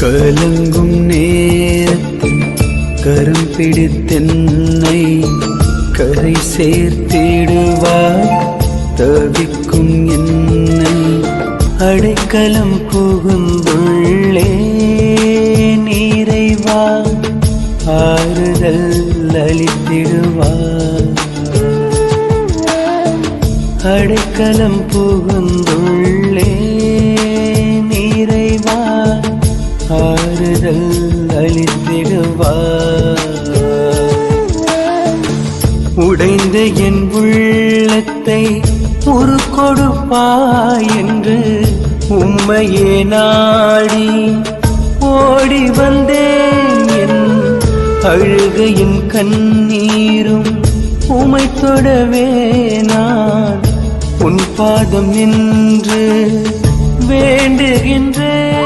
கலங்கும் நேரத்தில் கரம் பிடித்தென்னை கரை சேர்த்திடுவார். தவிக்கும் என்னை அடைக்கலம் புகுந்துள்ளே நீரைவா? ஆறுதல் அளித்திடுவார். அடைக்கலம் புகுந்துள்ளே ஆறுதல் அளித்திடுவார் உடைந்த என் உள்ளத்தை ஒரு கொடுப்பாய் என்று உம்மையே நாடி ஓடி வந்தேன். என் அழுகையின் கண்ணீரும் உமை தொடவே நான். உன் பாதம் நின்று வேண்டுகின்றேன்.